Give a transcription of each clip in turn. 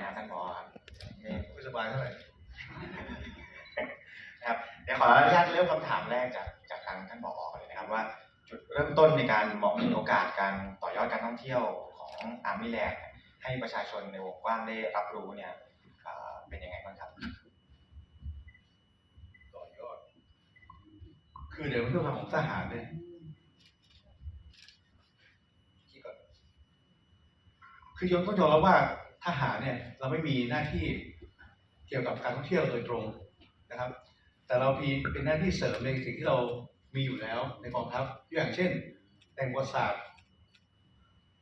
นะครับท่านผอครับไม่ไม่สบายเท่าไหร่นะครับเดี๋ยวขออนุญาตเริ่มคำถามแรกจากจากทางท่านผอเลยนะครับว่า จุดเริ่มต้นในการมองเห็นโอกาสการต่อยอดการท่องเที่ยวของอาร์มี่แลนด์ให้ประชาชนในวงกว้างได้รับรู้เนี่ยเอ่อเป็นยังไงบ้างครับต่อยอด คือเดี๋ยวเรื่องของทหารเนี่ยที่ก่อนคือยอมต้องยอมรับว่า ทหารเนี่ยเราไม่มีหน้าที่เกี่ยวกับการท่องเที่ยวโดยตรงนะครับ แต่เรามีเป็นหน้าที่เสริมในสิ่งที่เรามีอยู่แล้วในกองทัพอย่างเช่น แต่งประวัติศาสตร์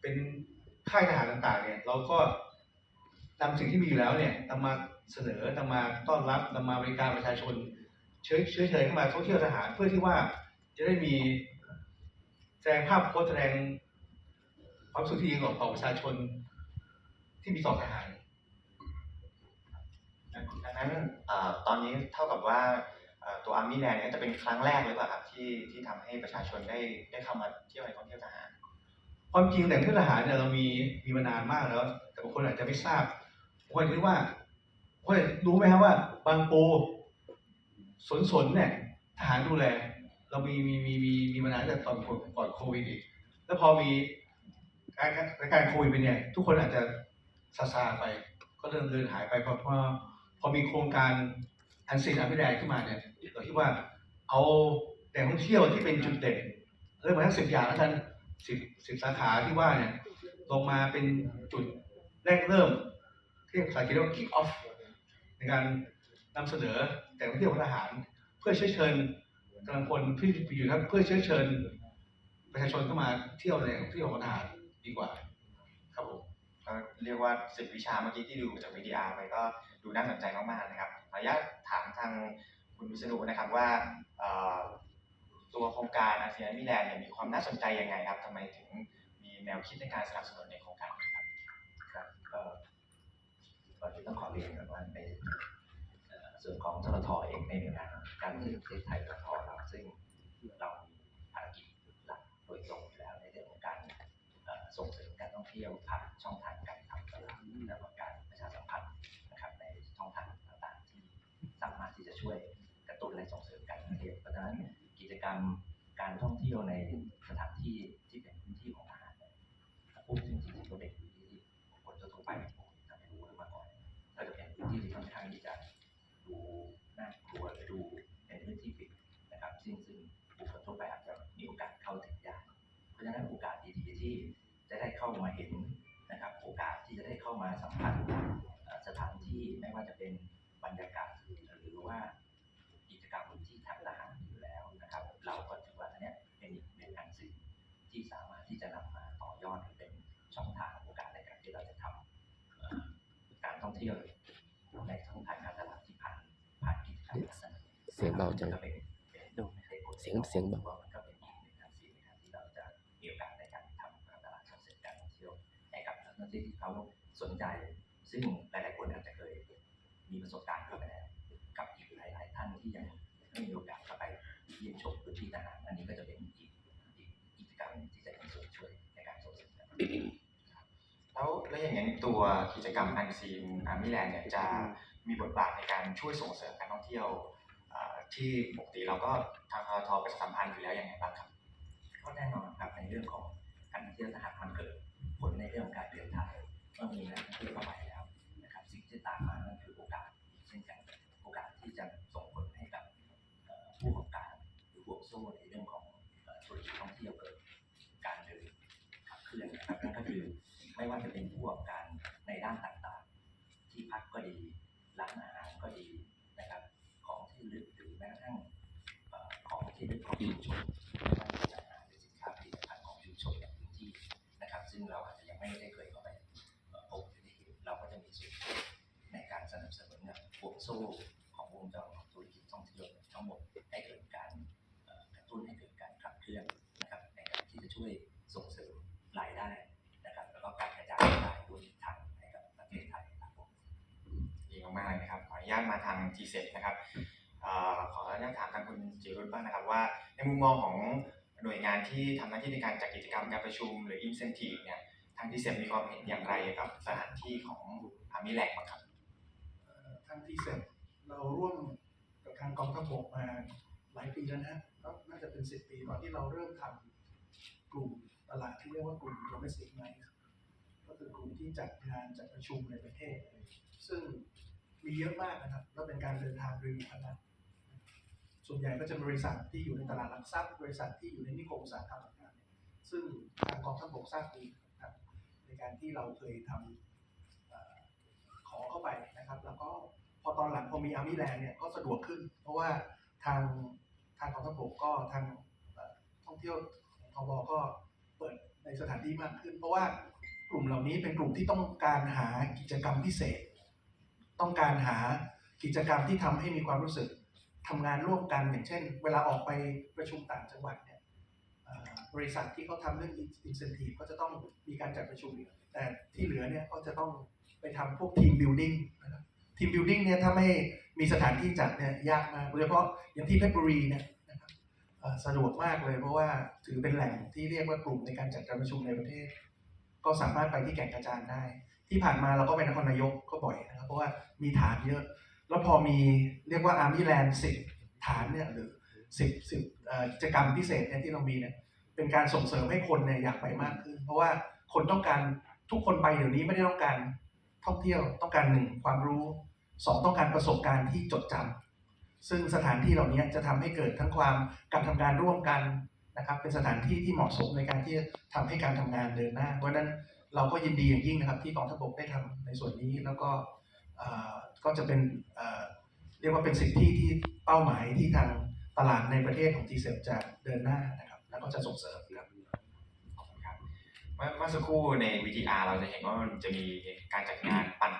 เป็นค่ายทหารต่างๆเนี่ยเราก็นำสิ่งที่มีอยู่แล้วเนี่ยนำมาเสนอนำมาต้อนรับนำมาบริการประชาชน เชื้อเชื้อเชิญเข้ามาท่องเที่ยวทหารเพื่อที่ว่าจะได้มีแสดงภาพโพสต์แสดงความสึกที่ดีต่อประชาชน ที่มีต่อทหารดังนั้นอตอนนี้เท่ากับว่าตัวอาร์มี่แลนด์เนี่ยจะเป็นครั้งแรกหรือเปล่าครับที่ที่ทำให้ประชาชนได้ได้เข้ามาเที่ยวในท่องเที่ยวทหาร ความจริงแต่งเครื่องทหารเนี่ยเรามีมีมานานมากแล้ว แต่บางคนอาจจะไม่ทราบผมก็คิดว่าคุณรู้ไหมครับว่า บางปูสนสนเนี่ยทหารดูแล เรามีมีมีมีมีมานานแต่ตอนก่อนโควิดอีกแล้วพอมีการการการโควิดไปเนี่ย ทุกคนอาจจะ ซาซาไป ก็เริ่มเดินหายไปพอพอพอมีโครงการอันซีนอาร์มิแดขึ้นมาเนี่ยเราคิดว่าเอาแหล่งท่องเที่ยวที่เป็นจุดเด่นเริ่มมาทั้งสิบอย่างแล้วกันสิบสิบสาขาที่ว่าเนี่ยลงมาเป็นจุดแรกเริ่มที่ภาษาอังกฤษเรียกว่า kick off ในการนำเสนอแต่ท่องเที่ยวของทหาร เพื่อเชื้อเชิญกำลังพลที่อยู่ครับเพื่อเชื้อเชิญ ประชาชนเข้ามาเที่ยวในที่ของทหารดีกว่า เรียกว่าสิบวิชาเมื่อกี้ที่ดูจากวิดีอาร์ไปก็ดูน่าสนใจมากๆนะครับขออนุญาตถามทางคุณวิษณุนะครับว่าเอ่อตัวโครงการอาเซียนมิแลนด์เนี่ยมีความน่าสนใจยังไงครับทำไมถึงมีแนวคิดในการสนับสนุนในโครงการนี้ครับครับก็ก่อนที่ต้องขอเรียนก่อนว่าในเอ่อส่วนของทททเองในหน่วยงานการท่องเที่ยวประเทศไทยททเราซึ่งเรามีภารกิจหลักโดยตรงอยู่แล้วในเรื่องของการเอ่อส่งเสริมการท่องเที่ยวผ่านช่องทาง และก็การประชาสัมพันธ์นะครับในช่องทางต่างๆ ที่สามารถที่จะช่วยกระตุ้นและส่งเสริมการท่องเที่ยวเพราะฉะนั้นกิจกรรมการท่องเที่ยวในสถานที่ที่เป็นพื้นที่ของทหารพูดถึงจริงๆก็เป็นพื้นที่ที่คนทั่วไปคงจะไม่รู้หรือมาก่อนก็จะเป็นพื้นที่ที่ค่อนข้างที่จะดูน่ากลัวหรือดูเป็นพื้นที่ปิดนะครับ ซึ่งซึ่งบุคคลทั่วไปอาจจะมีโอกาสเข้าถึงยากเพราะฉะนั้นโอกาสดีๆที่จะได้เข้ามาเห็น ที่สามารถที่จะนำมาต่อยอดเป็นช่องทางโอกาสในการที่เราจะทำเอ่อการท่องเที่ยวในช่องทางการตลาดที่ผ่านผ่านกิจกรรมเสียงเบาจังเสียงเสียงเบามันก็เป็นอีกหนึ่งทางสีในการที่เราจะมีโอกาสในการทำการตลาดส่งเสริมการท่องเที่ยวให้กับนักท่องเที่ยวที่เขาสนใจ ซึ่งหลาย ๆ คนอาจจะเคยมีประสบการณ์เข้าไปแล้วกับอีกหลาย ๆ ท่านที่ยังไม่มีโอกาสเข้าไปเยี่ยมชมพื้นที่ทหารอันนี้ก็จะเป็น ที่จะมีส่วนช่วยในการส่งเสริมแล้วแล้วอย่างนั้นตัวกิจกรรมอันซีนอาร์มี่แลนด์เนี่ยจะมีบทบาทในการช่วยส่งเสริมการท่องเที่ยวที่ปกติเราก็ทางททประชาสัมพันธ์อยู่แล้วอยังไงบ้างครับก็แน่นอนครับในเรื่องของการท่องเที่ยวถ้าหกมันเกิดผลในเรื่องของการเดินทางเมื่อมีนักท่องเที่ยวเข้าไป พื่อนนะครับนั่นก็คือไม่ว่าจะเป็นผู้ประกอบการในด้านต่างๆ ที่พักก็ดีร้านอาหารก็ดีนะครับ ของที่ลึกหรือแม้กระทั่งของที่ลึกของชุมชน ญาตมาทาง g ีเนะครับออขออนุญาตถามทางคุณจิรุตบ้างนะครับว่า ในมุมมองของหน่วยงานที่ทำหน้าที่ในการจัดกิจกรรมการประชุมหรือ incentive เนี่ยทางที่เสียมีความเห็นอย่างไรกับสถานที่ของอามิแลกบ้างครับทางที่เสร็จเราร่วมกับทางกองทัพบกมาหลายปีแล้วนะก็น่าจะเป็นสิบปีก่อนที่เราเริ่มทำกลุ่มตลาดที่เรียกว่ากลุ่ม domestic night ก็คือกลุ่มที่จัดงานจัดประชุมในประเทศ มีเยอะมากนะครับแล้วเป็นการเดินทางโดยมีคณะส่วนใหญ่ก็จะบริษัทที่อยู่ในตลาดหลักทรัพย์ บริษัทที่อยู่ในนิคมอุตสาหกรรมต่างๆซึ่งทางกองทัพบกทราบดีนะครับในการที่เราเคยทำเอ่อขอเข้าไปนะครับ แล้วก็พอตอนหลังพอมีอาร์มี่แลนด์เนี่ยก็สะดวกขึ้น เพราะว่าทางทางกองทัพบกก็ทางท่องเที่ยวของทบก็เปิดในสถานที่มากขึ้น เพราะว่ากลุ่มเหล่านี้เป็นกลุ่มที่ต้องการหากิจกรรมพิเศษ ต้องการหากิจกรรมที่ทำให้มีความรู้สึกทำงานร่วมกันอย่างเช่น เวลาออกไปประชุมต่างจังหวัดเนี่ยบริษัทที่เขาทำเรื่อง incentive ก็จะต้องมีการจัดประชุมแต่ที่เหลือเนี่ยก็จะต้องไปทำพวกทีมบิ l ดิ้งนะครับทีมบิ l ดิ้งเนี่ยถ้าไม่มีสถานที่จัดเนี่ยยากมากโดยเฉพาะอย่างที่เพชรบุรีเนี่ยสะดวกมากเลยเพราะว่าถือเป็นแหล่งที่เรียกว่ากลุ่มในการจัดการประชุมในประเทศ ก็สามารถไปที่แก่งกระจานได้ ที่ผ่านมาเราก็ไปนครนายกก็บ่อยนะครับ เพราะว่ามีฐานเยอะ แล้วพอมีเรียกว่าอาร์มี่แลนด์สิบฐานเนี่ยหรือสิบสิบกิจกรรมพิเศษเนี่ยที่เรามีเนี่ยเป็นการส่งเสริมให้คนเนี่ยอยากไปมากขึ้น เพราะว่าคนต้องการทุกคนไปเดี๋ยวนี้ไม่ได้ต้องการท่องเที่ยวต้องการหนึ่งความรู้สองต้องการประสบการณ์ที่จดจำซึ่งสถานที่เหล่านี้จะทำให้เกิดทั้งความการทำงานร่วมกันนะครับ เป็นสถานที่ที่เหมาะสมในการที่จะทำให้การทำงานเดินหน้าเพราะนั้น เราก็ยินดีอย่างยิ่งนะครับ ที่กองทัพบกได้ทำในส่วนนี้แล้วก็ก็จะเป็นเรียกว่าเป็นสิ่งที่ที่เป้าหมายที่ทางตลาดในประเทศของทีเซจะเดินหน้านะครับแล้วก็จะส่งเสริมครับขอบคุณครับเมื่อสักครู่ใน VTR เราจะเห็นว่ามันจะมีการจัดงานปั่น